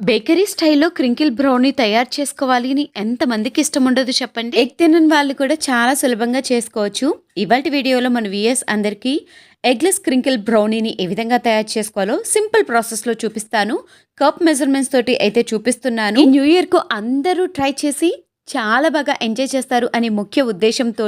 Bakery స్టైల్లో crinkle brownie తయారు చేసుకోవాలి అని ఎంతమందికి ఇష్టం ఉండదు చెప్పండి? ఎగ్ తినని వాళ్ళు కూడా చాలా సులభంగా చేసుకోవచ్చు. ఇవాటి వీడియోలో మన విఎస్ అందరికీ ఎగ్లెస్ క్రింకిల్ బ్రౌనీని ఏ విధంగా తయారు చేసుకోవాలో సింపుల్ ప్రాసెస్లో చూపిస్తాను. కప్ మెజర్మెంట్స్ తోటి అయితే చూపిస్తున్నాను. న్యూ ఇయర్కు అందరూ ట్రై చేసి చాలా బాగా ఎంజాయ్ చేస్తారు అనే ముఖ్య ఉద్దేశంతో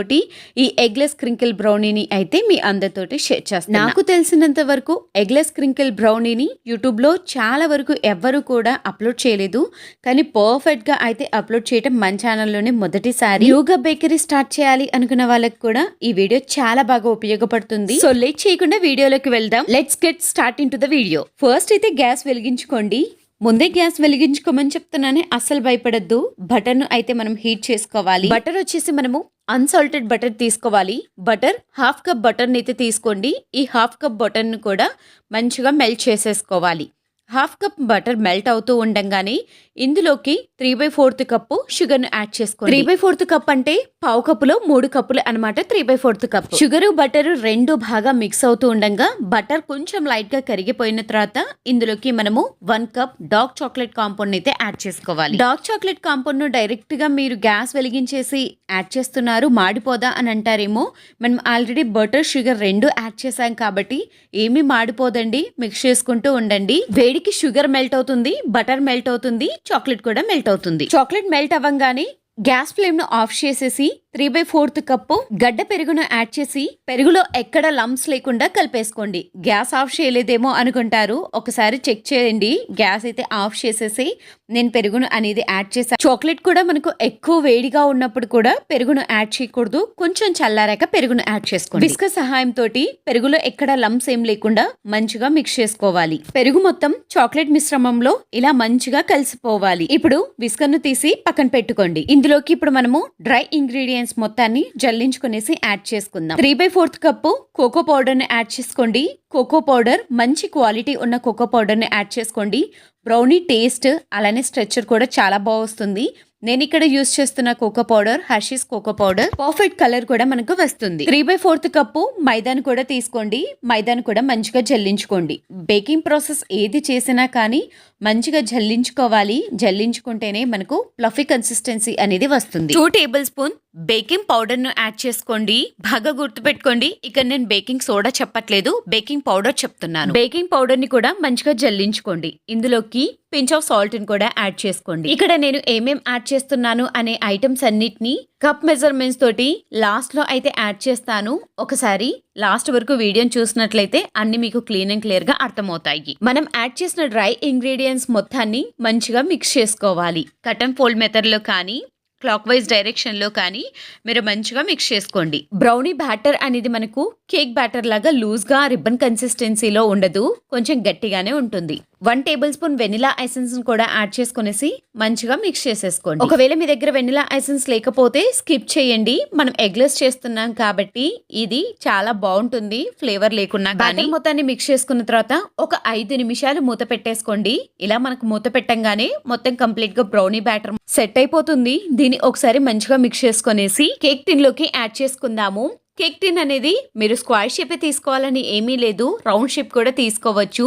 ఈ ఎగ్లెస్ క్రింకిల్ బ్రౌనీని అయితే మీ అందరితోటి షేర్ చేస్తాను నాకు తెలిసినంత వరకు ఎగ్లెస్ క్రింకిల్ బ్రౌనీని యూట్యూబ్లో చాలా వరకు ఎవ్వరు కూడా అప్లోడ్ చేయలేదు. కానీ పర్ఫెక్ట్గా అయితే అప్లోడ్ చేయడం మన ఛానల్లోనే మొదటిసారి. యోగా బేకరీ స్టార్ట్ చేయాలి అనుకున్న వాళ్ళకి కూడా ఈ వీడియో చాలా బాగా ఉపయోగపడుతుంది. సో లేట్ చేయకుండా వీడియోలోకి వెళ్దాం. Let's get start into the video. First అయితే గ్యాస్ వెలిగించుకోండి. ముందే గ్యాస్ వెలిగించుకోమని చెప్తున్నానే అస్సలు భయపడద్దు. బటర్ను అయితే మనం హీట్ చేసుకోవాలి. బటర్ వచ్చేసి మనము అన్సాల్టెడ్ బటర్ తీసుకోవాలి. బటర్ హాఫ్ కప్ బటర్ని అయితే తీసుకోండి. ఈ హాఫ్ కప్ బటర్ను కూడా మంచిగా మెల్ట్ చేసేసుకోవాలి. హాఫ్ కప్ బటర్ మెల్ట్ అవుతూ ఉండంగానే ఇందులోకి త్రీ బై ఫోర్త్ కప్పు షుగర్ను యాడ్ చేసుకోండి. త్రీ బై ఫోర్త్ కప్ అంటే పావు కప్పులో మూడు కప్పులు అనమాట three by fourth cup. Sugar butter రెండు బాగా మిక్స్ అవుతూ ఉండగా బటర్ కొంచెం లైట్గా కరిగిపోయిన తర్వాత ఇందులోకి మనము one cup dark chocolate compound అయితే యాడ్ చేసుకోవాలి. డార్క్ చాక్లెట్ కాంపౌండ్ను డైరెక్ట్గా మీరు గ్యాస్ వెలిగించేసి యాడ్ చేస్తున్నారు మాడిపోదా అని అంటారేమో. మనం ఆల్రెడీ బటర్ షుగర్ రెండు యాడ్ చేసాం కాబట్టి ఏమీ మాడిపోదండి మిక్స్ చేసుకుంటూ ఉండండి. వేడికి షుగర్ మెల్ట్ అవుతుంది బటర్ మెల్ట్ అవుతుంది చాక్లెట్ కూడా మెల్ట్ అవుతుంది. చాక్లెట్ మెల్ట్ అవ్వగానే గ్యాస్ ఫ్లేమ్ను ఆఫ్ చేసేసి త్రీ బై ఫోర్త్ కప్పు గడ్డ పెరుగును యాడ్ చేసి పెరుగులో ఎక్కడ లంప్స్ లేకుండా కలిపేసుకోండి. గ్యాస్ ఆఫ్ చేయలేదేమో అనుకుంటారు. ఒకసారి చెక్ చేయండి. గ్యాస్ అయితే ఆఫ్ చేసేసి నేను పెరుగును అనేది యాడ్ చేశాను చాక్లెట్ కూడా మనకు ఎక్కువ వేడిగా ఉన్నప్పుడు కూడా పెరుగును యాడ్ చేయకూడదు. కొంచెం చల్లారాక పెరుగును యాడ్ చేసుకోండి. బిస్క సహాయంతో పెరుగులో ఎక్కడ లంప్స్ ఏం లేకుండా మంచిగా మిక్స్ చేసుకోవాలి. పెరుగు మొత్తం చాక్లెట్ మిశ్రమంలో ఇలా మంచిగా కలిసిపోవాలి. ఇప్పుడు విస్కను తీసి పక్కన పెట్టుకోండి. ఇందులోకి ఇప్పుడు మనము డ్రై ఇంగ్రీడియంట్స్ మొత్తాన్ని జల్లించుకునేసి యాడ్ చేసుకుందాం. Three by fourth cup cocoa పౌడర్ని యాడ్ చేసుకోండి. కోకో పౌడర్ మంచి క్వాలిటీ ఉన్న కోకో పౌడర్ని యాడ్ చేసుకోండి. బ్రౌనీ టేస్ట్ అలానే స్ట్రెచర్ కూడా చాలా బాగుస్తుంది నేను ఇక్కడ యూస్ చేస్తున్న cocoa powder Hershey's cocoa powder perfect colour కూడా మనకు వస్తుంది. త్రీ బై ఫోర్త్ కప్పు మైదాను కూడా తీసుకోండి. మైదాను కూడా మంచిగా జల్లించుకోండి. బేకింగ్ ప్రాసెస్ ఏది చేసినా కానీ మంచిగా జల్లించుకోవాలి. జల్లించుకుంటేనే మనకు ప్లఫీ కన్సిస్టెన్సీ అనేది వస్తుంది. టూ టేబుల్ స్పూన్ బేకింగ్ పౌడర్ను యాడ్ చేసుకోండి. బాగా గుర్తుపెట్టుకోండి. ఇక నేను బేకింగ్ సోడా చెప్పట్లేదు. బేకింగ్ పౌడర్ చెప్తున్నాను. బేకింగ్ పౌడర్ని కూడా మంచిగా జల్లించుకోండి. ఇందులోకి పించ్ ఆఫ్ సాల్ట్ని కూడా యాడ్ చేసుకోండి. ఇక్కడ నేను ఏమేం యాడ్ చేస్తున్నాను అనే ఐటమ్స్ అన్నిటిని కప్ మెజర్మెంట్స్ తోటి లాస్ట్లో అయితే యాడ్ చేస్తాను. ఒకసారి లాస్ట్ వరకు వీడియోని చూసినట్లయితే అన్ని మీకు క్లీన్ అండ్ క్లియర్గా అర్థమవుతాయి. మనం యాడ్ చేసిన డ్రై ఇంగ్రీడియంట్స్ మొత్తాన్ని మంచిగా మిక్స్ చేసుకోవాలి. కటన్ ఫోల్డ్ మెథడ్లో కానీ క్లాక్ వైజ్ డైరెక్షన్లో కానీ మీరు మంచిగా మిక్స్ చేసుకోండి. బ్రౌనీ బ్యాటర్ అనేది మనకు కేక్ బ్యాటర్ లాగా లూజ్గా రిబ్బన్ కన్సిస్టెన్సీలో ఉండదు. కొంచెం గట్టిగానే ఉంటుంది. One tablespoon vanilla essence కూడా యాడ్ చేసుకునేసి మంచిగా మిక్స్ చేసేసుకోండి. ఒకవేళ మీ దగ్గర వెనిలా ఐసెన్స్ లేకపోతే స్కిప్ చేయండి. మనం ఎగ్లెస్ చేస్తున్నాం కాబట్టి ఇది చాలా బాగుంటుంది ఫ్లేవర్ లేకున్నా కానీ. మొత్తాన్ని మిక్స్ చేసుకున్న తర్వాత ఒక ఐదు నిమిషాలు మూత పెట్టేసుకోండి. ఇలా మనకు మూత పెట్టంగానే మొత్తం కంప్లీట్గా బ్రౌనీ బ్యాటర్ సెట్ అయిపోతుంది. దీన్ని ఒకసారి మంచిగా మిక్స్ చేసుకునేసి కేక్ టిన్లోకి యాడ్ చేసుకుందాము. కేక్ టిన్ అనేది మీరు స్క్వాష్ షేపే తీసుకోవాలని ఏమీ లేదు రౌండ్ షేప్ కూడా తీసుకోవచ్చు.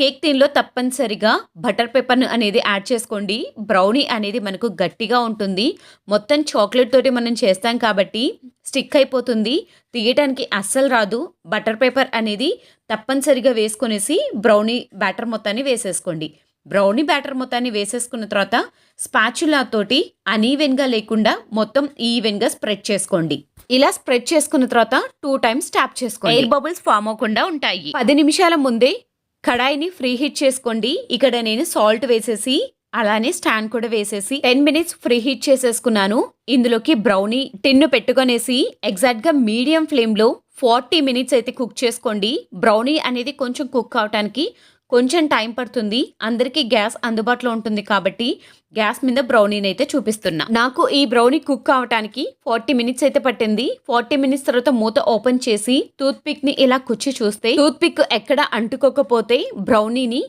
కేక్ టిన్లో తప్పనిసరిగా బటర్ పేపర్ అనేది యాడ్ చేసుకోండి. బ్రౌనీ అనేది మనకు గట్టిగా ఉంటుంది. మొత్తం చాక్లెట్ తోటి మనం చేస్తాం కాబట్టి స్టిక్ అయిపోతుంది. తీయటానికి అస్సలు రాదు. బటర్ పేపర్ అనేది తప్పనిసరిగా వేసుకొనేసి బ్రౌనీ బ్యాటర్ మొత్తాన్ని వేసేసుకోండి. బ్రౌనీ బ్యాటర్ మొత్తాన్ని వేసేసుకున్న తర్వాత స్పాచులా తోటి అనీవెన్గా లేకుండా మొత్తం ఈవెన్గా స్ప్రెడ్ చేసుకోండి. ఇలా స్ప్రెడ్ చేసుకున్న తర్వాత టూ టైమ్స్ ట్యాప్ చేసుకోండి. ఎయిర్ బబుల్స్ ఫామ్ అవ్వకుండా ఉంటాయి. పది నిమిషాల ముందే కడాయిని ఫ్రీ హీట్ చేసుకోండి. ఇక్కడ నేను సాల్ట్ వేసేసి అలానే స్టాండ్ కూడా వేసేసి టెన్ మినిట్స్ ఫ్రీ హీట్ చేసేసుకున్నాను. ఇందులోకి బ్రౌనీ టిన్ను పెట్టుకొనేసి ఎగ్జాక్ట్గా మీడియం ఫ్లేమ్లో ఫార్టీ మినిట్స్ అయితే కుక్ చేసుకోండి. బ్రౌనీ అనేది కొంచెం కుక్ అవటానికి కొంచెం టైం పడుతుంది. అందరికీ గ్యాస్ అందుబాటులో ఉంటుంది కాబట్టి గ్యాస్ మీద బ్రౌనీని అయితే చూపిస్తున్నా. నాకు ఈ బ్రౌనీ కుక్ అవటానికి ఫార్టీ మినిట్స్ అయితే పట్టింది. ఫార్టీ మినిట్స్ తర్వాత మూత ఓపెన్ చేసి టూత్ పిక్ని ఇలా కుచ్చి చూస్తే టూత్ పిక్ ఎక్కడ అంటుకోకపోతే బ్రౌనీని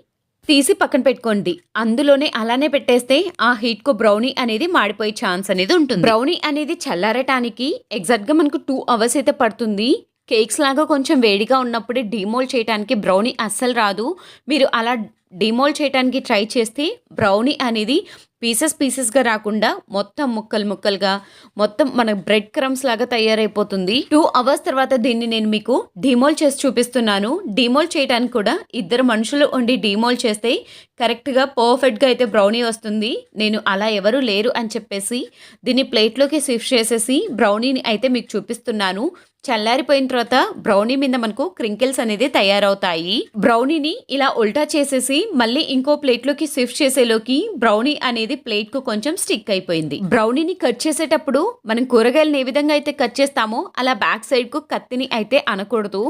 తీసి పక్కన పెట్టుకోండి. అందులోనే అలానే పెట్టేస్తే ఆ హీట్కు బ్రౌనీ అనేది మాడిపోయే ఛాన్స్ అనేది ఉంటుంది. బ్రౌనీ అనేది చల్లారటానికి ఎగ్జాక్ట్గా మనకు టూ అవర్స్ అయితే పడుతుంది. కేక్స్ లాగా కొంచెం వేడిగా ఉన్నప్పుడే డీమోల్ చేయడానికి బ్రౌనీ అస్సలు రాదు. మీరు అలా డిమోల్డ్ చేయడానికి ట్రై చేస్తే బ్రౌనీ అనేది పీసెస్ పీసెస్గా రాకుండా మొత్తం ముక్కలు ముక్కలుగా మొత్తం మన బ్రెడ్ క్రమ్స్ లాగా తయారైపోతుంది. టూ అవర్స్ తర్వాత దీన్ని నేను మీకు డిమోల్ చేసి చూపిస్తున్నాను. డిమోల్ చేయడానికి కూడా ఇద్దరు మనుషులు ఉండి డిమోల్ చేస్తే కరెక్ట్గా పర్ఫెక్ట్గా అయితే బ్రౌనీ వస్తుంది. నేను అలా ఎవరు లేరు అని చెప్పేసి దీన్ని ప్లేట్లోకి షిఫ్ట్ చేసేసి బ్రౌనీని అయితే మీకు చూపిస్తున్నాను. చల్లారిపోయిన తర్వాత బ్రౌనీ మీద మనకు క్రింకిల్స్ అనేది తయారవుతాయి. బ్రౌనీని ఇలా ఉల్టా చేసేసి మళ్ళీ ఇంకో ప్లేట్లోకి షిఫ్ట్ చేసేలోకి బ్రౌనీ అనేది ప్లేట్కు కొంచెం స్టిక్ అయిపోయింది. బ్రౌనీని కట్ చేసేటప్పుడు మనం కూరగాయలను ఏ విధంగా అయితే కట్ చేస్తామో అలా బ్యాక్ సైడ్కు కత్తిని అయితే అనకూడదు.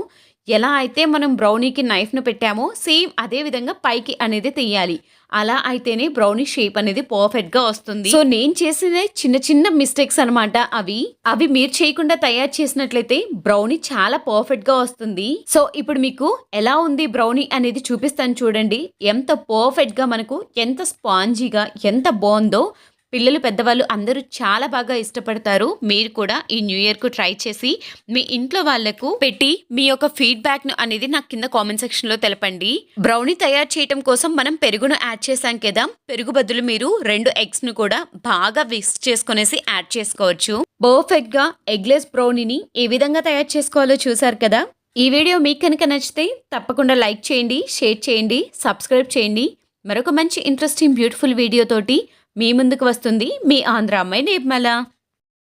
ఎలా అయితే మనం బ్రౌనీకి నైఫ్ను పెట్టామో సేమ్ అదే విధంగా పైకి అనేది తీయాలి అలా అయితేనే బ్రౌనీ షేప్ అనేది పర్ఫెక్ట్గా వస్తుంది. సో నేను చేసిన చిన్న చిన్న మిస్టేక్స్ అన్నమాట అవి. అవి మీరు చేయకుండా తయారు చేసినట్లయితే బ్రౌనీ చాలా పర్ఫెక్ట్గా వస్తుంది. సో ఇప్పుడు మీకు ఎలా ఉంది బ్రౌనీ అనేది చూపిస్తాను చూడండి. ఎంత పర్ఫెక్ట్గా మనకు ఎంత స్పాంజీగా ఎంత బాగుందో పిల్లలు పెద్దవాళ్ళు అందరూ చాలా బాగా ఇష్టపడతారు. మీరు కూడా ఈ న్యూ ఇయర్కు ట్రై చేసి మీ ఇంట్లో వాళ్ళకు పెట్టి మీ యొక్క ఫీడ్బ్యాక్ను అనేది నాకు కింద కామెంట్ సెక్షన్లో తెలపండి. బ్రౌనీ తయారు చేయటం కోసం మనం పెరుగును యాడ్ చేసాం కదా? పెరుగు బదులు మీరు రెండు ఎగ్స్ను కూడా బాగా విక్స్ చేసుకునేసి యాడ్ చేసుకోవచ్చు. పర్ఫెక్ట్గా ఎగ్లెస్ బ్రౌనీని ఏ విధంగా తయారు చేసుకోవాలో చూసారు కదా? ఈ వీడియో మీకు కనుక నచ్చితే తప్పకుండా లైక్ చేయండి షేర్ చేయండి సబ్స్క్రైబ్ చేయండి. మరొక మంచి ఇంట్రెస్టింగ్ బ్యూటిఫుల్ వీడియో తోటి మీ ముందుకు వస్తుంది మీ ఆంధ్ర అమ్మాయి నిర్మల.